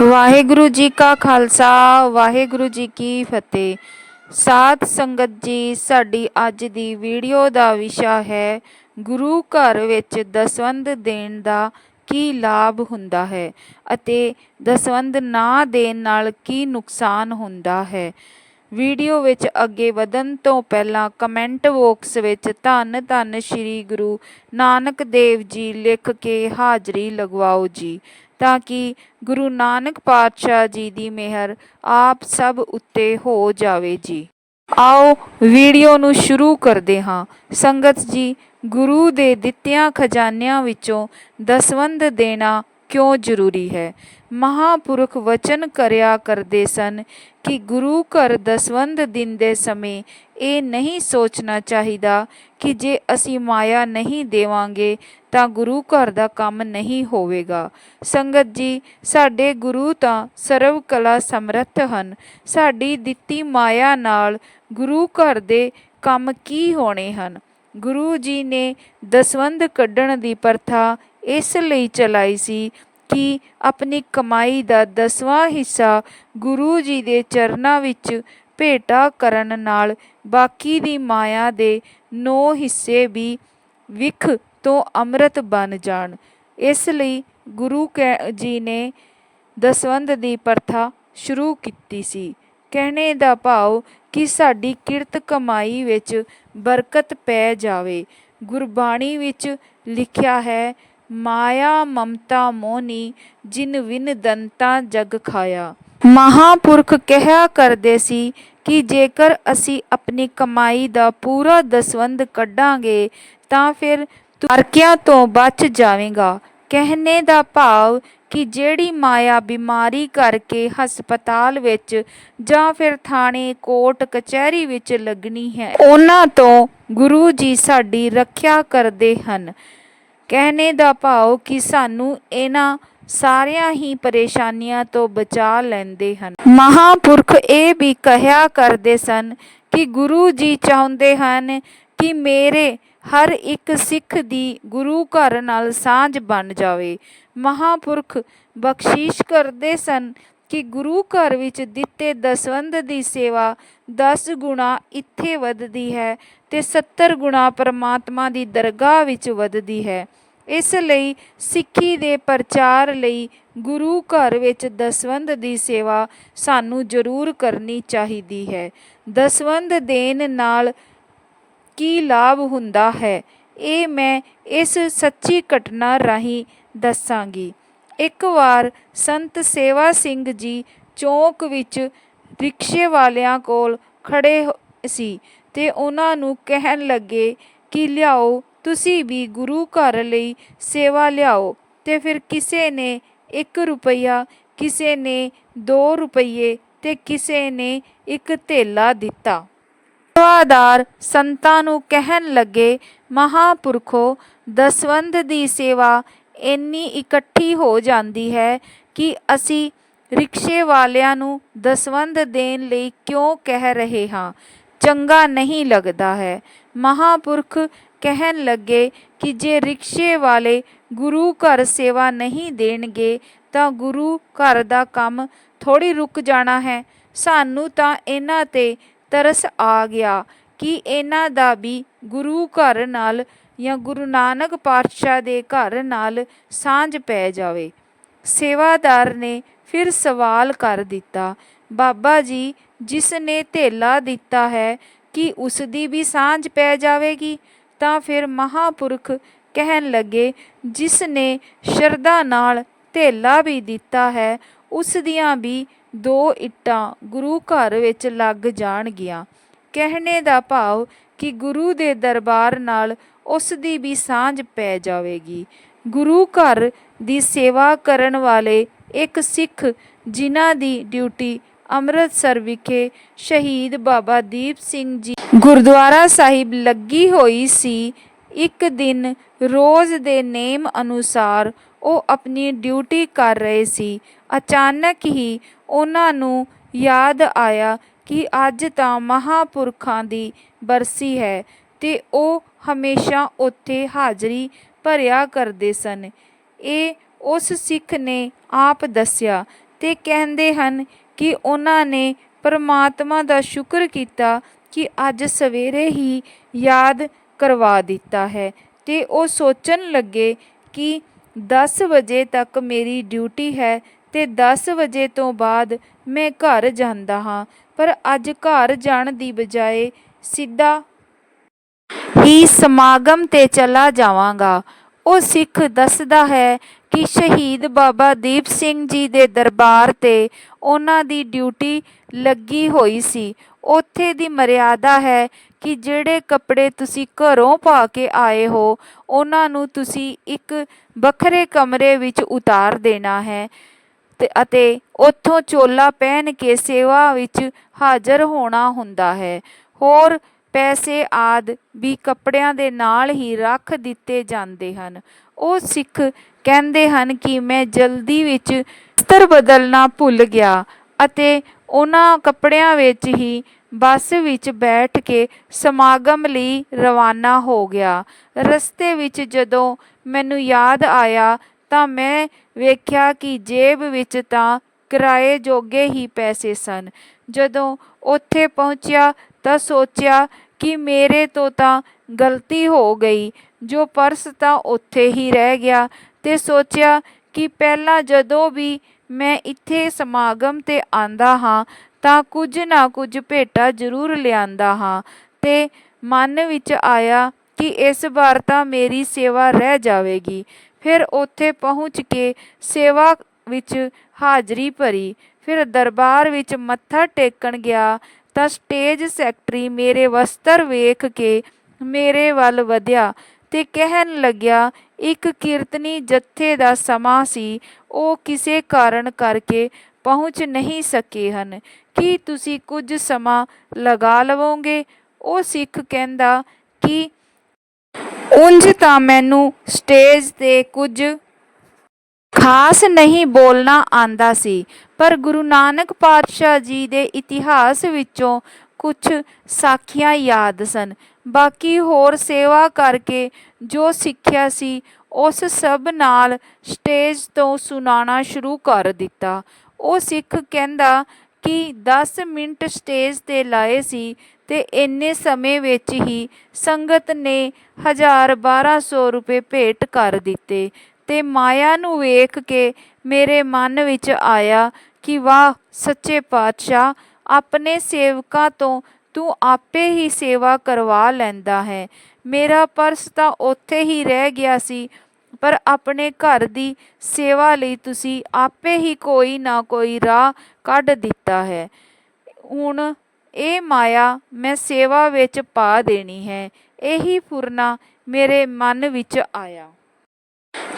ਵਾਹਿਗੁਰੂ ਜੀ ਕਾ ਖਾਲਸਾ, ਵਾਹਿਗੁਰੂ ਜੀ ਕੀ ਫਤਿਹ। ਸਾਧ ਸੰਗਤ ਜੀ, ਸਾਡੀ ਅੱਜ ਦੀ ਵੀਡੀਓ ਦਾ ਵਿਸ਼ਾ ਹੈ, ਗੁਰੂ ਘਰ ਵਿੱਚ ਦਸਵੰਧ ਦੇਣ ਦਾ ਕੀ ਲਾਭ ਹੁੰਦਾ ਹੈ ਅਤੇ ਦਸਵੰਧ ਨਾ ਦੇਣ ਨਾਲ ਕੀ ਨੁਕਸਾਨ ਹੁੰਦਾ ਹੈ। ਵੀਡੀਓ ਵਿੱਚ ਅੱਗੇ ਵਧਣ ਤੋਂ ਪਹਿਲਾਂ ਕਮੈਂਟ ਬਾਕਸ ਵਿੱਚ ਧੰਨ ਧੰਨ ਸ੍ਰੀ ਗੁਰੂ ਨਾਨਕ ਦੇਵ ਜੀ ਲਿਖ ਕੇ ਹਾਜ਼ਰੀ ਲਗਵਾਓ ਜੀ। ਤਾਂ ਕਿ ਗੁਰੂ ਨਾਨਕ ਪਾਤਸ਼ਾਹ ਜੀ ਦੀ ਮਿਹਰ ਆਪ ਸਭ ਉੱਤੇ ਹੋ ਜਾਵੇ ਜੀ। ਆਓ ਵੀਡੀਓ ਨੂੰ ਸ਼ੁਰੂ ਕਰਦੇ ਹਾਂ। ਸੰਗਤ ਜੀ, ਗੁਰੂ ਦੇ ਦਿੱਤਿਆਂ ਖਜ਼ਾਨਿਆਂ ਵਿੱਚੋਂ ਦਸਵੰਧ ਦੇਣਾ ਕਿਉਂ ਜ਼ਰੂਰੀ ਹੈ? ਮਹਾਪੁਰਖ ਵਚਨ ਕਰਿਆ ਕਰਦੇ ਸਨ ਕਿ ਗੁਰੂ ਘਰ ਦਸਵੰਧ ਦਿੰਦੇ ਸਮੇਂ ਇਹ ਨਹੀਂ ਸੋਚਣਾ ਚਾਹੀਦਾ ਕਿ ਜੇ ਅਸੀਂ ਮਾਇਆ ਨਹੀਂ ਦੇਵਾਂਗੇ ਤਾਂ ਗੁਰੂ ਘਰ ਦਾ ਕੰਮ ਨਹੀਂ ਹੋਵੇਗਾ। ਸੰਗਤ ਜੀ, ਸਾਡੇ ਗੁਰੂ ਤਾਂ ਸਰਵ ਕਲਾ ਸਮਰੱਥ ਹਨ। ਸਾਡੀ ਦਿੱਤੀ ਮਾਇਆ ਨਾਲ ਗੁਰੂ ਘਰ ਦੇ ਕੰਮ ਕੀ ਹੋਣੇ ਹਨ? ਗੁਰੂ ਜੀ ਨੇ ਦਸਵੰਧ ਕੱਢਣ ਦੀ ਪ੍ਰਥਾ ਇਸ ਲਈ ਚਲਾਈ ਸੀ ਕਿ ਆਪਣੀ ਕਮਾਈ ਦਾ ਦਸਵਾਂ ਹਿੱਸਾ ਗੁਰੂ ਜੀ ਦੇ ਚਰਨਾਂ ਵਿੱਚ ਭੇਟਾ ਕਰਨ ਨਾਲ ਬਾਕੀ ਦੀ ਮਾਇਆ ਦੇ ਨੌ ਹਿੱਸੇ ਵੀ ਵਿਖ ਤੋਂ ਅੰਮ੍ਰਿਤ ਬਣ ਜਾਣ। ਇਸ ਲਈ ਗੁਰੂ ਕੈ- ਜੀ ਨੇ ਦਸਵੰਧ ਦੀ ਪ੍ਰਥਾ ਸ਼ੁਰੂ ਕੀਤੀ ਸੀ। ਕਹਿਣੇ ਦਾ ਭਾਵ ਕਿ ਸਾਡੀ ਕਿਰਤ ਕਮਾਈ ਵਿੱਚ ਬਰਕਤ ਪੈ ਜਾਵੇ। ਗੁਰਬਾਣੀ ਵਿੱਚ ਲਿਖਿਆ ਹੈ ਮਾਇਆ ਮਮਤਾ ਮੋਨੀ ਜਿਨ ਵਿਨ ਦੰਤਾ ਜਗ ਖਾਇਆ। ਮਹਾਪੁਰਖ ਕਹਿਆ ਕਰਦੇ ਸੀ ਕਿ ਜੇਕਰ ਅਸੀਂ ਆਪਣੀ ਕਮਾਈ ਦਾ ਪੂਰਾ ਦਸਵੰਧ ਕੱਢਾਂਗੇ, ਤਾਂ ਫਿਰ ਤੂੰ ਤੋਂ ਬਚ ਜਾਵੇਂਗਾ। ਕਹਿਣੇ ਦਾ ਭਾਵ ਕਿ ਜਿਹੜੀ ਮਾਇਆ ਬਿਮਾਰੀ ਕਰਕੇ ਹਸਪਤਾਲ ਵਿੱਚ ਜਾਂ ਫਿਰ ਥਾਣੇ, ਕੋਰਟ, ਕਚਹਿਰੀ ਵਿੱਚ ਲੱਗਣੀ ਹੈ, ਉਹਨਾਂ ਤੋਂ ਗੁਰੂ ਜੀ ਸਾਡੀ ਰੱਖਿਆ ਕਰਦੇ ਹਨ। ਕਹਿਣੇ ਦਾ ਭਾਵ ਕਿ ਸਾਨੂੰ ਇਹਨਾਂ ਸਾਰਿਆਂ ਹੀ ਪਰੇਸ਼ਾਨੀਆਂ ਤੋਂ ਬਚਾ ਲੈਂਦੇ ਹਨ। ਮਹਾਪੁਰਖ ਇਹ ਵੀ ਕਹਿਆ ਕਰਦੇ ਸਨ ਕਿ ਗੁਰੂ ਜੀ ਚਾਹੁੰਦੇ ਹਨ ਕਿ ਮੇਰੇ ਹਰ ਇੱਕ ਸਿੱਖ ਦੀ ਗੁਰੂ ਘਰ ਨਾਲ ਸਾਂਝ ਬਣ ਜਾਵੇ। ਮਹਾਪੁਰਖ ਬਖਸ਼ਿਸ਼ ਕਰਦੇ ਸਨ ਕਿ ਗੁਰੂ ਘਰ ਵਿੱਚ ਦਿੱਤੇ ਦਸਵੰਧ ਦੀ ਸੇਵਾ 10 ਗੁਣਾ ਇੱਥੇ ਵੱਧਦੀ ਹੈ ਤੇ 70 ਗੁਣਾ ਪਰਮਾਤਮਾ ਦੀ ਦਰਗਾਹ ਵਿੱਚ ਵੱਧਦੀ ਹੈ। ਇਸ ਲਈ ਸਿੱਖੀ ਦੇ ਪ੍ਰਚਾਰ ਲਈ ਗੁਰੂ ਘਰ ਵਿੱਚ ਦਸਵੰਧ ਦੀ ਸੇਵਾ ਸਾਨੂੰ ਜ਼ਰੂਰ ਕਰਨੀ ਚਾਹੀਦੀ ਹੈ। ਦਸਵੰਧ ਦੇਣ ਨਾਲ ਕੀ ਲਾਭ ਹੁੰਦਾ ਹੈ? ਇਹ ਮੈਂ ਇਸ ਸੱਚੀ ਘਟਨਾ ਰਾਹੀਂ ਦੱਸਾਂਗੀ। ਇੱਕ ਵਾਰ ਸੰਤ ਸੇਵਾ ਸਿੰਘ ਜੀ ਚੌਂਕ ਵਿੱਚ ਰਿਕਸ਼ੇ ਵਾਲਿਆਂ ਕੋਲ ਖੜੇ ਸੀ ਤੇ ਉਹਨਾਂ ਨੂੰ ਕਹਿਣ ਲੱਗੇ ਕਿ, ਲਿਆਓ, ਤੁਸੀਂ ਵੀ ਗੁਰੂ ਘਰ ਲਈ ਸੇਵਾ ਲਿਆਓ। ਤੇ ਫਿਰ ਕਿਸੇ ਨੇ 1 ਰੁਪਈਆ, ਕਿਸੇ ਨੇ 2 ਰੁਪਈਏ ਤੇ ਕਿਸੇ ਨੇ ਇੱਕ ਧੇਲਾ ਦਿੱਤਾ। ਸੇਵਾਦਾਰ ਸੰਤਾਂ ਨੂੰ ਕਹਿਣ ਲੱਗੇ, ਮਹਾਪੁਰਖੋ, ਦਸਵੰਧ ਦੀ ਸੇਵਾ ਇੰਨੀ ਇਕੱਠੀ ਹੋ ਜਾਂਦੀ ਹੈ ਕਿ ਅਸੀਂ ਰਿਕਸ਼ੇ ਵਾਲਿਆਂ ਨੂੰ ਦਸਵੰਧ ਦੇਣ ਲਈ ਕਿਉਂ ਕਹਿ ਰਹੇ ਹਾਂ? ਚੰਗਾ ਨਹੀਂ ਲੱਗਦਾ ਹੈ। ਮਹਾਪੁਰਖ ਕਹਿਣ ਲੱਗੇ ਕਿ ਜੇ ਰਿਕਸ਼ੇ ਵਾਲੇ ਗੁਰੂ ਘਰ ਸੇਵਾ ਨਹੀਂ ਦੇਣਗੇ, ਤਾਂ ਗੁਰੂ ਘਰ ਦਾ ਕੰਮ ਥੋੜੀ ਰੁਕ ਜਾਣਾ ਹੈ। ਸਾਨੂੰ ਤਾਂ ਇਹਨਾਂ ਤੇ ਤਰਸ ਆ ਗਿਆ। ਕਿ ਇਹਨਾਂ ਦਾ ਵੀ ਗੁਰੂ ਘਰ ਨਾਲ ਜਾਂ ਗੁਰੂ ਨਾਨਕ ਪਾਤਸ਼ਾਹ ਦੇ ਘਰ ਨਾਲ ਸਾਂਝ ਪੈ ਜਾਵੇ। ਸੇਵਾਦਾਰ ਨੇ ਫਿਰ ਸਵਾਲ ਕਰ ਦਿੱਤਾ, ਬਾਬਾ ਜੀ, ਜਿਸ ਨੇ ਧੇਲਾ ਦਿੱਤਾ ਹੈ ਕਿ ਉਸ ਦੀ ਵੀ ਸਾਂਝ ਪੈ ਜਾਵੇਗੀ? ਤਾਂ ਫਿਰ ਮਹਾਪੁਰਖ ਕਹਿਣ ਲੱਗੇ, ਜਿਸ ਨੇ ਸ਼ਰਧਾ ਨਾਲ ਧੇਲਾ ਵੀ ਦਿੱਤਾ ਹੈ, ਉਸ ਦੀਆਂ ਵੀ ਦੋ ਇੱਟਾਂ ਗੁਰੂ ਘਰ ਵਿੱਚ ਲੱਗ ਜਾਣਗੀਆਂ। ਕਹਿਣੇ ਦਾ ਭਾਵ ਕਿ ਗੁਰੂ ਦੇ ਦਰਬਾਰ ਨਾਲ ਉਸ ਦੀ ਵੀ ਸਾਂਝ ਪੈ ਜਾਵੇਗੀ। ਗੁਰੂ ਘਰ ਦੀ ਸੇਵਾ ਕਰਨ ਵਾਲੇ ਇੱਕ ਸਿੱਖ ਜਿਨ੍ਹਾਂ ਦੀ ਡਿਊਟੀ ਅੰਮ੍ਰਿਤਸਰ ਵਿਖੇ ਸ਼ਹੀਦ ਬਾਬਾ ਦੀਪ ਸਿੰਘ ਜੀ ਗੁਰਦੁਆਰਾ ਸਾਹਿਬ ਲੱਗੀ ਹੋਈ ਸੀ, ਇੱਕ ਦਿਨ ਰੋਜ਼ ਦੇ ਨੇਮ ਅਨੁਸਾਰ ਉਹ ਆਪਣੀ ਡਿਊਟੀ ਕਰ ਰਹੇ ਸੀ। ਅਚਾਨਕ ਹੀ ਉਹਨਾਂ ਨੂੰ ਯਾਦ ਆਇਆ ਕਿ ਅੱਜ ਤਾਂ ਮਹਾਂਪੁਰਖਾਂ ਦੀ ਬਰਸੀ ਹੈ ਤੇ ਉਹ ਹਮੇਸ਼ਾ ਉੱਥੇ ਹਾਜ਼ਰੀ ਭਰਿਆ ਕਰਦੇ ਸਨ। ਇਹ ਉਸ ਸਿੱਖ ਨੇ ਆਪ ਦੱਸਿਆ ਤੇ ਕਹਿੰਦੇ ਹਨ ਕਿ ਉਹਨਾਂ ਨੇ ਪਰਮਾਤਮਾ ਦਾ ਸ਼ੁਕਰ ਕੀਤਾ ਕਿ ਅੱਜ ਸਵੇਰੇ ਹੀ ਯਾਦ ਕਰਵਾ ਦਿੱਤਾ ਹੈ ਤੇ ਉਹ ਸੋਚਣ ਲੱਗੇ ਕਿ ਦਸ ਵਜੇ ਤੱਕ ਮੇਰੀ ਡਿਊਟੀ ਹੈ ਤੇ ਦਸ ਵਜੇ ਤੋਂ ਬਾਅਦ ਮੈਂ ਘਰ ਜਾਂਦਾ ਹਾਂ। ਪਰ ਅੱਜ ਘਰ ਜਾਣ ਦੀ ਬਜਾਏ ਸਿੱਧਾ ਹੀ ਸਮਾਗਮ ਤੇ ਚਲਾ ਜਾਵਾਂਗਾ। ਉਹ ਸਿੱਖ ਦੱਸਦਾ ਹੈ ਕਿ ਸ਼ਹੀਦ ਬਾਬਾ ਦੀਪ ਸਿੰਘ ਜੀ ਦੇ ਦਰਬਾਰ ਤੇ ਉਹਨਾਂ ਦੀ ਡਿਊਟੀ ਲੱਗੀ ਹੋਈ ਸੀ। ਉੱਥੇ ਦੀ ਮਰਿਆਦਾ ਹੈ ਕਿ ਜਿਹੜੇ ਕੱਪੜੇ ਤੁਸੀਂ ਘਰੋਂ ਪਾ ਕੇ ਆਏ ਹੋ, ਉਹਨਾਂ ਨੂੰ ਤੁਸੀਂ ਇੱਕ ਵੱਖਰੇ ਕਮਰੇ ਵਿੱਚ ਉਤਾਰ ਦੇਣਾ ਹੈ। ਤੇ ਅਤੇ ਉੱਥੋਂ ਚੋਲਾ ਪਹਿਨ ਕੇ ਸੇਵਾ ਵਿੱਚ ਹਾਜ਼ਰ ਹੋਣਾ ਹੁੰਦਾ ਹੈ। ਹੋਰ ਪੈਸੇ ਆਦ ਵੀ ਕੱਪੜਿਆਂ ਦੇ ਨਾਲ ਹੀ ਰੱਖ ਦਿੱਤੇ ਜਾਂਦੇ ਹਨ। ਉਹ ਸਿੱਖ ਕਹਿੰਦੇ ਹਨ ਕਿ ਮੈਂ ਜਲਦੀ ਵਿੱਚ ਸਤਰ ਬਦਲਣਾ ਭੁੱਲ ਗਿਆ ਅਤੇ ਉਹਨਾਂ ਕੱਪੜਿਆਂ ਵਿੱਚ ਹੀ ਬੱਸ ਵਿੱਚ ਬੈਠ ਕੇ ਸਮਾਗਮ ਲਈ ਰਵਾਨਾ ਹੋ ਗਿਆ। ਰਸਤੇ ਵਿੱਚ ਜਦੋਂ ਮੈਨੂੰ ਯਾਦ ਆਇਆ ਤਾਂ ਮੈਂ ਵੇਖਿਆ ਕਿ ਜੇਬ ਵਿੱਚ ਤਾਂ ਕਿਰਾਏ ਜੋਗੇ ਹੀ ਪੈਸੇ ਸਨ। ਜਦੋਂ ਉੱਥੇ ਪਹੁੰਚਿਆ ਤਾਂ ਸੋਚਿਆ ਕਿ ਮੇਰੇ ਤੋਂ ਤਾਂ ਗਲਤੀ ਹੋ ਗਈ। ਜੋ ਪਰਸ ਤਾਂ ਉੱਥੇ ਹੀ ਰਹਿ ਗਿਆ ਤੇ ਸੋਚਿਆ ਕਿ ਪਹਿਲਾਂ ਜਦੋਂ ਵੀ ਮੈਂ ਇੱਥੇ ਸਮਾਗਮ ਤੇ ਆਂਦਾ ਹਾਂ ਤਾਂ ਕੁਝ ਨਾ ਕੁਝ ਭੇਟਾ ਜ਼ਰੂਰ ਲਿਆਂਦਾ ਹਾਂ ਤੇ ਮਨ ਵਿੱਚ ਆਇਆ ਕਿ ਇਸ ਵਾਰ ਤਾਂ ਮੇਰੀ ਸੇਵਾ ਰਹਿ ਜਾਵੇਗੀ। ਫਿਰ ਉੱਥੇ ਪਹੁੰਚ ਕੇ ਸੇਵਾ ਵਿੱਚ ਹਾਜ਼ਰੀ ਭਰੀ। ਫਿਰ ਦਰਬਾਰ ਵਿੱਚ ਮੱਥਾ ਟੇਕਣ ਗਿਆ ਤਾਂ ਸਟੇਜ ਸੈਕਟਰੀ ਮੇਰੇ ਵਸਤਰ ਵੇਖ ਕੇ ਮੇਰੇ ਵੱਲ ਵਧਿਆ ਤੇ ਕਹਿਣ ਲੱਗਿਆ, ਇੱਕ ਕੀਰਤਨੀ ਜੱਥੇ ਦਾ ਸਮਾਂ ਸੀ, ਉਹ ਕਿਸੇ ਕਾਰਨ ਕਰਕੇ ਪਹੁੰਚ ਨਹੀਂ ਸਕੇ ਹਨ। ਕੀ ਤੁਸੀਂ ਕੁਝ ਸਮਾਂ ਲਗਾ ਲਵੋਗੇ? ਉਹ ਸਿੱਖ ਕਹਿੰਦਾ ਕਿ ਉਂਝ ਤਾਂ ਮੈਨੂੰ ਸਟੇਜ ਤੇ ਕੁਝ ਖਾਸ ਨਹੀਂ ਬੋਲਣਾ ਆਂਦਾ ਸੀ, ਪਰ ਗੁਰੂ ਨਾਨਕ ਪਾਤਸ਼ਾਹ ਜੀ ਦੇ ਇਤਿਹਾਸ ਵਿੱਚੋਂ ਕੁਝ ਸਾਖੀਆਂ ਯਾਦ ਸਨ। ਬਾਕੀ ਹੋਰ ਸੇਵਾ ਕਰਕੇ ਜੋ ਸਿੱਖਿਆ ਸੀ, ਉਸ ਸਭ ਨਾਲ ਸਟੇਜ ਤੋਂ ਸੁਣਾਉਣਾ ਸ਼ੁਰੂ ਕਰ ਦਿੱਤਾ। ਉਹ ਸਿੱਖ ਕਹਿੰਦਾ ਕਿ 10 ਮਿੰਟ ਸਟੇਜ ਤੇ ਲਾਏ ਸੀ ਤੇ ਇੰਨੇ ਸਮੇਂ ਵਿੱਚ ਹੀ ਸੰਗਤ ਨੇ 1000 1200 ਰੁਪਏ ਭੇਟ ਕਰ ਦਿੱਤੇ ਤੇ ਮਾਇਆ ਨੂੰ ਵੇਖ ਕੇ ਮੇਰੇ ਮਨ ਵਿੱਚ ਆਇਆ ਕਿ ਵਾਹ, ਸੱਚੇ ਪਾਤਸ਼ਾਹ, ਆਪਣੇ ਸੇਵਕਾਂ ਤੋਂ ਤੂੰ ਆਪੇ ਹੀ ਸੇਵਾ ਕਰਵਾ ਲੈਂਦਾ ਹੈ। ਮੇਰਾ ਪਰਸ ਤਾਂ ਉੱਥੇ ਹੀ ਰਹਿ ਗਿਆ ਸੀ, ਪਰ ਆਪਣੇ ਘਰ ਦੀ ਸੇਵਾ ਲਈ ਤੁਸੀਂ ਆਪੇ ਹੀ ਕੋਈ ਨਾ ਕੋਈ ਰਾਹ ਕੱਢ ਦਿੱਤਾ ਹੈ। ਹੁਣ ਇਹ ਮਾਇਆ ਮੈਂ ਸੇਵਾ ਵਿੱਚ ਪਾ ਦੇਣੀ ਹੈ। ਇਹੀ ਫੁਰਨਾ ਮੇਰੇ ਮਨ ਵਿੱਚ ਆਇਆ।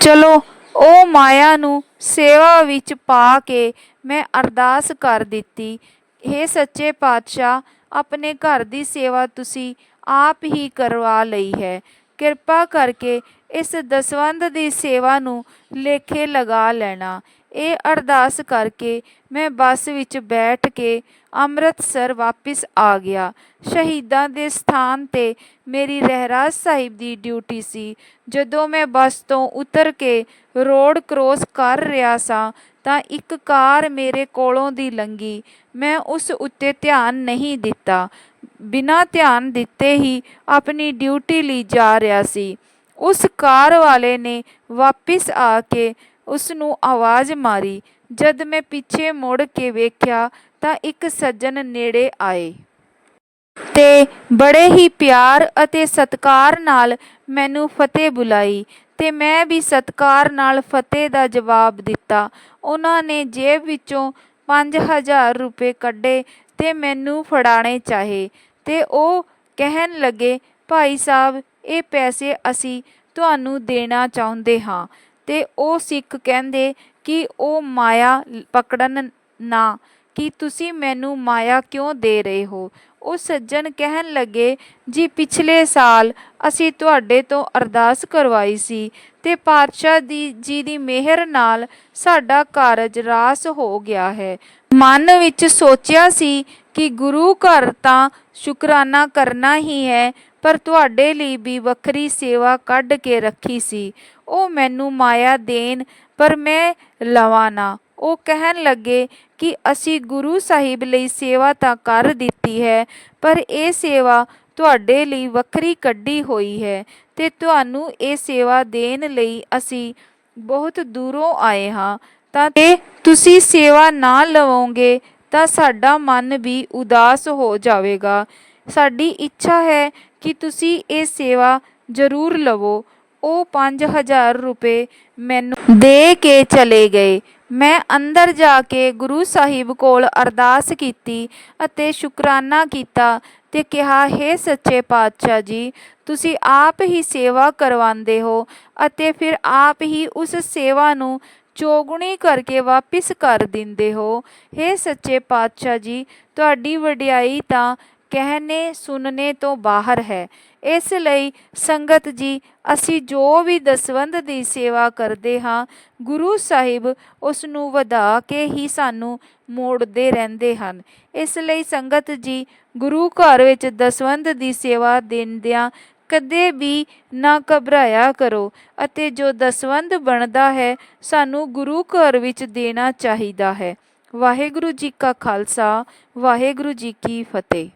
ਚਲੋ, ਉਹ ਮਾਇਆ ਨੂੰ ਸੇਵਾ ਵਿੱਚ ਪਾ ਕੇ ਮੈਂ ਅਰਦਾਸ ਕਰ ਦਿੱਤੀ। हे ਸੱਚੇ ਪਾਤਸ਼ਾਹ, ਆਪਣੇ ਘਰ ਦੀ ਸੇਵਾ ਤੁਸੀਂ ਆਪ ਹੀ ਕਰਵਾ ਲਈ ਹੈ। ਕਿਰਪਾ ਕਰਕੇ ਇਸ ਦਸਵੰਧ ਦੀ ਸੇਵਾ ਨੂੰ ਲੇਖੇ ਲਗਾ ਲੈਣਾ। ਇਹ ਅਰਦਾਸ ਕਰਕੇ ਮੈਂ ਬੱਸ ਵਿੱਚ ਬੈਠ ਕੇ ਅੰਮ੍ਰਿਤਸਰ ਵਾਪਿਸ ਆ ਗਿਆ। ਸ਼ਹੀਦਾਂ ਦੇ ਸਥਾਨ ਤੇ ਮੇਰੀ ਰਹਿਰਾਜ ਸਾਹਿਬ ਦੀ ਡਿਊਟੀ ਸੀ। ਜਦੋਂ ਮੈਂ ਬੱਸ ਤੋਂ ਉਤਰ ਕੇ ਰੋਡ ਕ੍ਰੋਸ ਕਰ ਰਿਹਾ ਸਾਂ, ਤਾਂ ਇੱਕ ਕਾਰ ਮੇਰੇ ਕੋਲੋਂ ਦੀ ਲੰਘੀ। ਮੈਂ ਉਸ ਉੱਤੇ ਧਿਆਨ ਨਹੀਂ ਦਿੱਤਾ। ਬਿਨਾਂ ਧਿਆਨ ਦਿੱਤੇ ਹੀ ਆਪਣੀ ਡਿਊਟੀ ਲਈ ਜਾ ਰਿਹਾ ਸੀ। ਉਸ ਕਾਰ ਵਾਲੇ ਨੇ ਵਾਪਿਸ ਆ ਕੇ ਉਸ ਨੂੰ ਆਵਾਜ਼ ਮਾਰੀ। ਜਦ ਮੈਂ ਪਿੱਛੇ ਮੁੜ ਕੇ ਵੇਖਿਆ ਤਾਂ ਇੱਕ ਸੱਜਣ ਨੇੜੇ ਆਏ। ਤੇ ਬੜੇ ਹੀ ਪਿਆਰ ਅਤੇ ਸਤਿਕਾਰ ਨਾਲ ਮੈਨੂੰ ਫਤਿਹ ਬੁਲਾਈ ਤੇ ਮੈਂ ਵੀ ਸਤਿਕਾਰ ਨਾਲ ਫਤਿਹ ਦਾ ਜਵਾਬ ਦਿੱਤਾ। ਉਹਨਾਂ ਨੇ ਜੇਬ ਵਿੱਚੋਂ 5000 ਰੁਪਏ ਕੱਢੇ ਤੇ ਮੈਨੂੰ ਫੜਾਣੇ ਚਾਹੇ ਤੇ ਉਹ ਕਹਿਣ ਲੱਗੇ, ਭਾਈ ਸਾਹਿਬ, ਇਹ ਪੈਸੇ ਅਸੀਂ ਤੁਹਾਨੂੰ ਦੇਣਾ ਚਾਹੁੰਦੇ ਹਾਂ। ਤੇ ਉਹ ਸਿੱਖ ਕਹਿੰਦੇ ਕਿ ਉਹ ਮਾਇਆ ਪਕੜਨ ਨਾ, ਕਿ ਤੁਸੀਂ ਮੈਨੂੰ ਮਾਇਆ ਕਿਉਂ ਦੇ ਰਹੇ ਹੋ? ਉਹ ਸੱਜਣ ਕਹਿਣ ਲੱਗੇ, ਜੀ ਪਿਛਲੇ ਸਾਲ ਅਸੀਂ ਤੁਹਾਡੇ ਤੋਂ ਅਰਦਾਸ ਕਰਵਾਈ ਸੀ ਤੇ ਪਾਤਸ਼ਾਹ ਦੀ, ਜੀ ਦੀ ਮਿਹਰ ਨਾਲ ਸਾਡਾ ਕਾਰਜ ਰਾਸ ਹੋ ਗਿਆ ਹੈ। ਮਨ ਵਿੱਚ ਸੋਚਿਆ ਸੀ ਕਿ ਗੁਰੂ ਘਰ ਤਾਂ ਸ਼ੁਕਰਾਨਾ ਕਰਨਾ ਹੀ ਹੈ ਪਰ ਤੁਹਾਡੇ ਲਈ ਵੀ ਵੱਖਰੀ ਸੇਵਾ ਕੱਢ ਕੇ ਰੱਖੀ ਸੀ। ਉਹ ਮੈਨੂੰ ਮਾਇਆ ਦੇਣ, ਪਰ ਮੈਂ ਲਵਾਂ ਨਾ। ਉਹ ਕਹਿਣ ਲੱਗੇ ਕਿ ਅਸੀਂ ਗੁਰੂ ਸਾਹਿਬ ਲਈ ਸੇਵਾ ਤਾਂ ਕਰ ਦਿੱਤੀ ਹੈ, ਪਰ ਇਹ ਸੇਵਾ ਤੁਹਾਡੇ ਲਈ ਵੱਖਰੀ ਕੱਢੀ ਹੋਈ ਹੈ ਤੇ ਤੁਹਾਨੂੰ ਇਹ ਸੇਵਾ ਦੇਣ ਲਈ ਅਸੀਂ ਬਹੁਤ ਦੂਰੋਂ ਆਏ ਹਾਂ। ਤਾਂ ਤੇ ਤੁਸੀਂ ਸੇਵਾ ਨਾ ਲਵੋਗੇ, ਤਾਂ ਸਾਡਾ ਮਨ ਵੀ ਉਦਾਸ ਹੋ ਜਾਵੇਗਾ। ਸਾਡੀ ਇੱਛਾ ਹੈ ਕਿ ਤੁਸੀਂ ਇਹ ਸੇਵਾ ਜ਼ਰੂਰ ਲਵੋ। ਉਹ 5000 ਰੁਪਏ ਮੈਨੂੰ ਦੇ ਕੇ ਚਲੇ ਗਏ। ਮੈਂ ਅੰਦਰ ਜਾ ਕੇ ਗੁਰੂ ਸਾਹਿਬ ਕੋਲ ਅਰਦਾਸ ਕੀਤੀ ਅਤੇ ਸ਼ੁਕਰਾਨਾ ਕੀਤਾ ਤੇ ਕਿਹਾ, ਹੈ ਸੱਚੇ ਪਾਤਸ਼ਾਹ ਜੀ, ਤੁਸੀਂ ਆਪ ਹੀ ਸੇਵਾ ਕਰਵਾਉਂਦੇ ਹੋ ਅਤੇ ਫਿਰ ਆਪ ਹੀ ਉਸ ਸੇਵਾ ਨੂੰ ਚੌਗੁਣੀ ਕਰਕੇ ਵਾਪਿਸ ਕਰ ਦਿੰਦੇ ਹੋ। हे ਸੱਚੇ ਪਾਤਸ਼ਾਹ ਜੀ, ਤੁਹਾਡੀ ਵਡਿਆਈ ਤਾਂ ਕਹਿਣੇ ਸੁਣਨੇ ਤੋਂ ਬਾਹਰ ਹੈ। ਇਸ ਲਈ ਸੰਗਤ ਜੀ, ਅਸੀਂ ਜੋ ਵੀ ਦਸਵੰਧ ਦੀ ਸੇਵਾ ਕਰਦੇ ਹਾਂ, ਗੁਰੂ ਸਾਹਿਬ ਉਸ ਨੂੰ ਵਧਾ ਕੇ ਹੀ ਸਾਨੂੰ ਮੋੜਦੇ ਰਹਿੰਦੇ ਹਨ। ਇਸ ਲਈ ਸੰਗਤ ਜੀ, ਗੁਰੂ ਘਰ ਵਿੱਚ ਦਸਵੰਧ ਦੀ ਸੇਵਾ ਦਿੰਦਿਆਂ ਕਦੇ ਵੀ ਨਾ ਘਬਰਾਇਆ ਕਰੋ ਅਤੇ ਜੋ ਦਸਵੰਧ ਬਣਦਾ ਹੈ, ਸਾਨੂੰ ਗੁਰੂ ਘਰ ਵਿੱਚ ਦੇਣਾ ਚਾਹੀਦਾ ਹੈ। ਵਾਹਿਗੁਰੂ ਜੀ ਕਾ ਖਾਲਸਾ, ਵਾਹਿਗੁਰੂ ਜੀ ਕੀ ਫਤਿਹ।